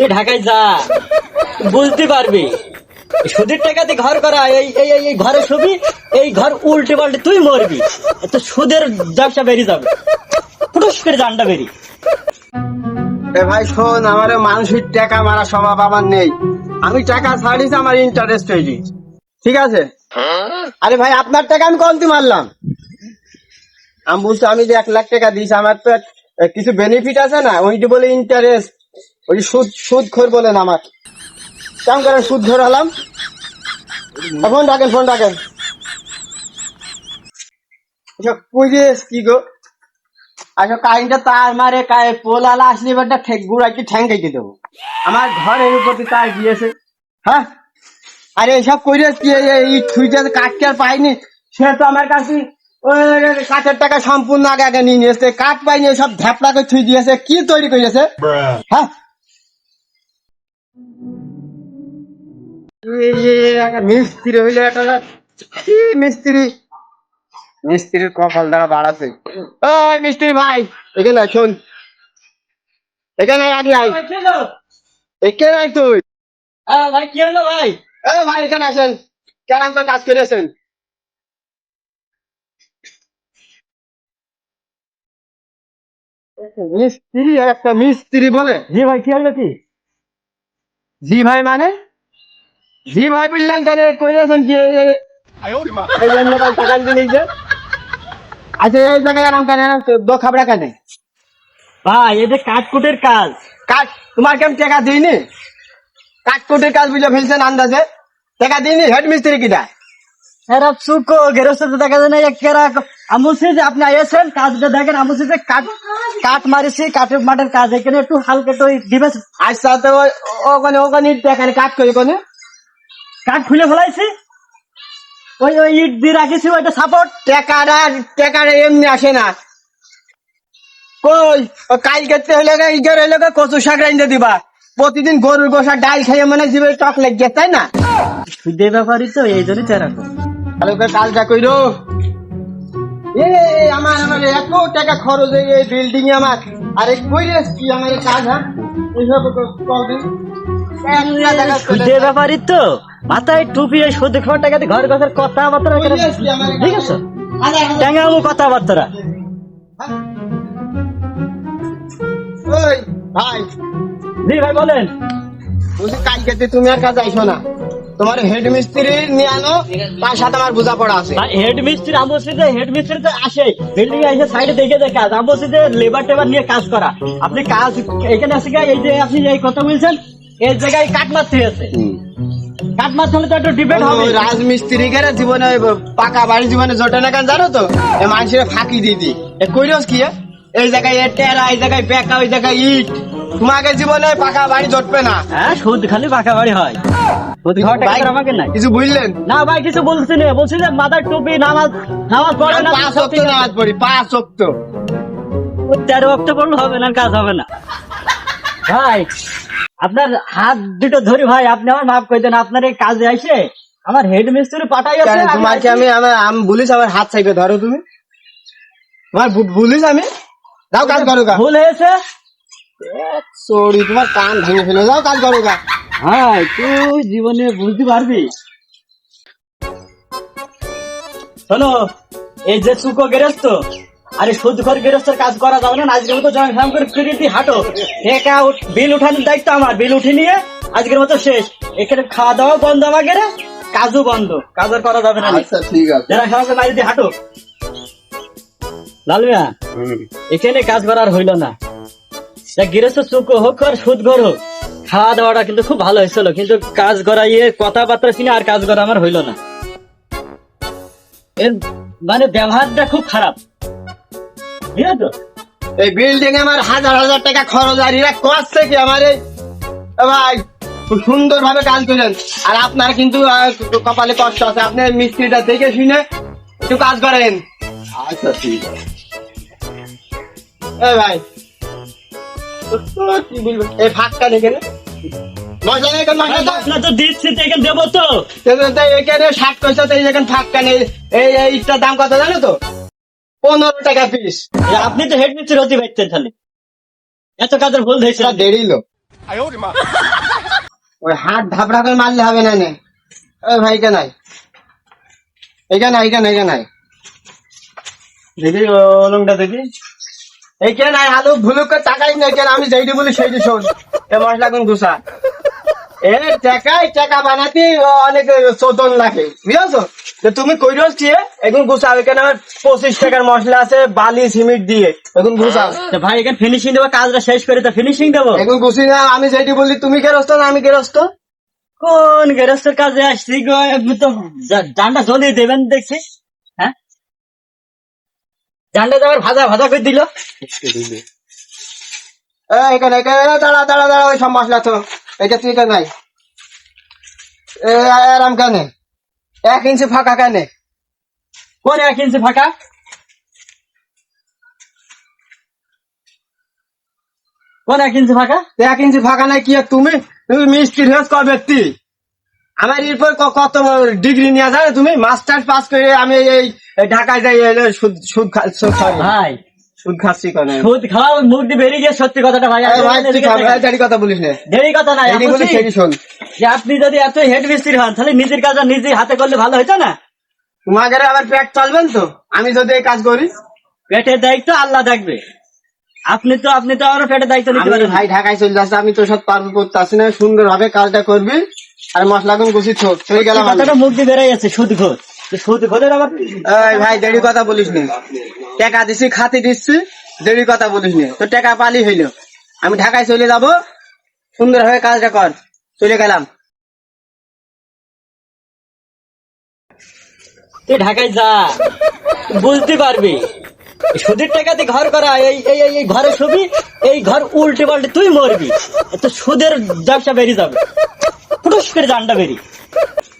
তুই ঢাকায় যা। বুঝতে পারবি। সুদের টাকাতে ঘর করা, এই এই, এই- ঘরে ছবি, এই ঘর উল্টে পাল্টে তুই মরবি। তো সুদের ব্যবসা বেরিয়ে যাবে। ফুটুস করে জানটা বেরিয়ে ভাই, শোন, আমার মানুষের টাকা মারা স্বভাব আমার নেই। আমি টাকা ছাড়িস আমার ইন্টারেস্ট হয়েছি ঠিক আছে? আরে ভাই, আপনার টাকা আমি কমতি মারলাম? আমি বুঝতে আমি যে এক লাখ টাকা দিয়েছি, আমার তো কিছু বেনিফিট আছে না? ওইটি বলে ইন্টারেস্ট ওই সুদ সুদ খোর বলেন আমার কেমন করে সুদ খোর হলাম ফোন রাখেন ফোন রাখেন। এসব কি গো? আচ্ছা কাহিনটা তার মারে কায় পোলালা আসলে এবারটা ঠেক গুড়াকে ঠ্যাং কেটে দেবো? আমার ঘরের উপর তার গিয়েছে। হ্যাঁ? আরে এসব করে কি এই- থুইটা কাঠকে আর পাইনি? সে তো আমার কাছে কাঠের টাকা সম্পূর্ণ আগে আগে নিয়ে নিয়েছে। কাঠ পাইনি সব ধ্যাপলা করে থুই দিয়েছে। কি তৈরি করেছে? হ্যাঁ? মিস্ত্রি হইলে একটা কি মিস্ত্রি? মিস্ত্রির কপাল দ্বারা বাড়াছে ওই মিস্ত্রি ভাই এখানে আয়, শোন। এখানে আগে আয়। এখানে আয় তুই। ভাই কি হলো ভাই? এ ভাই এখানে আসেন। কেন তো কাজ করেছেন মিস্ত্রি একটা মিস্ত্রি বলে। জি ভাই কি হলো কি? জি ভাই মানে? জি ভাই বললেন তাহলে কইরাছেন কি এই- জন্য টাকা আচ্ছা এই জায়গায় আরাম কেন? দো খাবড়া কেন? ভাই এই যে কাঠকুটের কাজ। কাঠ? তোমার কেমন টাকা দিইনি? কাঠকুটির কাজ বুঝে ফেলছেন আন্দাজে। টাকা দিইনি? হেড মিস্ত্রি কিটা সুকো গেরস্ত দেখা যায় না একেরা আমুসি যে আপনি আইয়েছেন কাজটা দেখেন আমুসি যে কাঠ কাঠ মারিছি কাঠের মাঠের কাজ এখানে একটু হালকা একটু দিবে ওখানে ওখানে করে কোনে খুলে ফেলাইছি? ওই ওই ইট দিয়ে রাখিছি ওইটা সাপোর্ট এমনি আসে না। কই? ও কাল কেটে হইলে হইলে কচু শাক রাইন্দে দিবা। প্রতিদিন গরুর গোসা ডাল খাইয়ে মানে জিবে টক লেগে তাই না? ব্যাপারই তো এই জন্যই তো এরকম। তাহলে ওকে কাজটা কইরো। এ আমার আমার এত টাকা খরচ এই বিল্ডিং এ আমার। আরে কইরে কি আমার কাজ হ্যাঁ? এইসব কদিন সুদে ব্যাপারই তো মাথায় টুপি এই খাওয়ার টাকাতে ঘর ঘরের কথাবার্তা ঠিক আছে ট্যাঙ্গামু কথাবার্তা। ভাই। জি ভাই বলেন। কালকে তুমি আর কাজ আইসো না? তোমার হেড মিস্ত্রি নিয়ে আনো তার সাথে আমার বোঝাপড়া আছে। হেড মিস্ত্রি আমবসি হেড মিস্ত্রি তো আসে বিল্ডিং এসে সাইডে দেখে দেয় কাজ আমবসি যে লেবার টেবার নিয়ে কাজ করা। আপনি কাজ এখানে আসে এই যে আপনি এই কথা বলছেন এই জায়গায় কাট মারতে আছে কাট মারতে হলে তো একটু ডিবেট হবে। রাজমিস্ত্রি গেলে জীবনে পাকা বাড়ি জীবনে জোটে না কেন জানো তো? এ মানুষের ফাঁকি দিয়ে দি এ কইরস কি? এই জায়গায় এ টেরা এই জায়গায় বেকা ওই জায়গায় ইট। তোমাকে জীবনে পাকা বাড়ি জটবে না। হ্যাঁ সুদ খালি বাঁকা বাড়ি হয়। সুদ খাওয়ার টাকা ভাই, তো আমাকে নাই। কিছু বুঝলেন? না ভাই কিছু বলছি না। বলছি যে মাথার টুপি নামাজ নামাজ পড়ে না পাঁচ অক্ট নামাজ পড়ি পাঁচ অক্ট তেরো অক্ট পড়লে হবে না কাজ হবে না। ভাই আপনার হাত দুটো ধরি ভাই আপনি আমার মাফ করে দেন আপনার এই কাজে আসে আমার হেড মিস্ত্রি পাঠাই আছে কেন আমি আমি বলিস আমার হাত সাইকে ধরো তুমি। তোমার বলিস আমি? যাও কাজ করো ভুল হয়েছে? সরি তোমার কান ভেঙে ফেলে। যাও কাজ করো গা হ্যাঁ তুই জীবনে বুঝতে পারবি। শোনো এই যে সুকো গেরস্ত আরে গেরস্তের কাজ করা যাবে না আজকের মতো জয়েন ফ্যাম করে ফিরে দিয়ে হাঁটো। একা বিল উঠানোর দায়িত্ব আমার বিল উঠে নিয়ে আজকের মতো শেষ। এখানে খাওয়া দাওয়া বন্ধ আমাকে কাজও বন্ধ কাজ আর করা যাবে না। আচ্ছা ঠিক আছে। যারা দিয়ে হাঁটো। লালমিয়া এখানে কাজ করার হইল না। গৃহস্থ সুখ হোক আর সুদ ঘর হোক। খাওয়া দাওয়াটা কিন্তু খুব ভালো হয়েছিল কিন্তু কাজ করা ইয়ে কথাবার্তা শুনে আর কাজ করা আমার হইল না। এর মানে ব্যবহারটা খুব খারাপ। ঠিক আছে তো? এই বিল্ডিং আমার হাজার হাজার টাকা খরচ আর এরা করছে কি আমার ভাই সুন্দর ভাবে কাজ করেন আর আপনার কিন্তু কপালে কষ্ট আছে। আপনি মিস্ত্রিটা দেখে শুনে একটু কাজ করেন। আচ্ছা ঠিক আছে। ভাই কি বলব? এই ফাঁকটা দেখে নে। মশলা এখানে মশলা দাও। আপনার তো দিচ্ছি তো এখানে দেবো তো। তো- তো এখানে ষাট পয়সা তো এই যেখানে ফাঁকটা এই এই দাম কত জানো তো? পনেরো টাকা পিস আপনি তো হেড মিস্ত্রি হতে পারতেন তাহলে। এত কাজের ভুল হয়েছে। দেড়ই লোক। ওই হাত ধাপড়া করে মারলে হবে না নে। ওই ভাই কে নাই এইখানে এইখানে এইখানে দেখি ওলংটা দেখি। এই কে আলু ভুলুক করে কেন আমি যেইটি বলি সেইটি শোন। এ মশলা কোন ঘুষা এ টাকাই টাকা বানাতে অনেক চোদন লাগে। বুঝছ? তো তুমি দিয়ে এখন ঘুষাও এখানে আমার পঁচিশ টাকার মশলা আছে বালি সিমেন্ট দিয়ে এখন তো ভাই এখানে ফিনিশিং দেবো কাজটা শেষ করে তো ফিনিশিং দেবো? এখন ঘুষি না আমি যেইটি বলি তুমি গেরস্ত না আমি গেরস্ত? কোন গেরস্তের কাজে আসছি গো? তো জানটা জ্বলিয়ে দেবেন দেখছি। জানটা তো আবার ভাজা ভাজা করে দিল। এখানে এখানে দাঁড়া দাঁড়া দাঁড়া ওই সব মশলা তো। এটা তুই নাই। আরাম কানে? এক ইঞ্চি ফাঁকা কানে? কোন এক ইঞ্চি ফাঁকা? কোন এক ইঞ্চি ফাঁকা? এক ইঞ্চি ফাঁকা নাই কি তুমি? তুমি মিস্ত্রি হয়েছ ক ব্যক্তি? আমার এরপর কত ডিগ্রি নিয়ে জানো তুমি? মাস্টার পাস করে আমি এই এই ঢাকায় যাই এই সুদ সুদ ভাই। সুদ খাচ্ছি কেন। সুদ খাওয়া মুখ দিয়ে বেরিয়ে গিয়ে সত্যি কথাটা ভাই জানি কথা বলিস না। দেরি কথা সেটি শোন। যে আপনি যদি এত হেড মিস্ত্রি হন তাহলে নিজের কাজ নিজে হাতে করলে ভালো হতো না? তোমাদের আবার পেট চলবেন তো? আমি যদি এই কাজ করি। পেটের দায়িত্ব আল্লাহ দেখবে। আপনি তো আপনি তো আমার পেটের দায়িত্ব নিতে পারেন। ভাই ঢাকায় চলে যাচ্ছে আমি তো সব পারব করতে আসি না সুন্দর ভাবে কাজটা করবি। আর মশলা কোন গুছি থোক চলে গেলাম কথাটা মুখ দিয়ে বেড়ে যাচ্ছে সুদ ঘোষ। ভাই দেরি কথা বলিস নি। টাকা দিছি খাতি দিচ্ছি দেরি কথা বলিস নি। তো টাকা পালি হইল। আমি ঢাকায় চলে যাব। সুন্দর ভাবে কাজটা কর। চলে গেলাম। তুই ঢাকায় যা। বুঝতে পারবি। সুদের টাকাতে ঘর করা এই এই এই- এই ঘরে ছবি এই ঘর উল্টে পাল্টে তুই মরবি। তো সুদের ব্যবসা বেরিয়ে যাবে। ফুটুস করে জানটা বেরিয়ে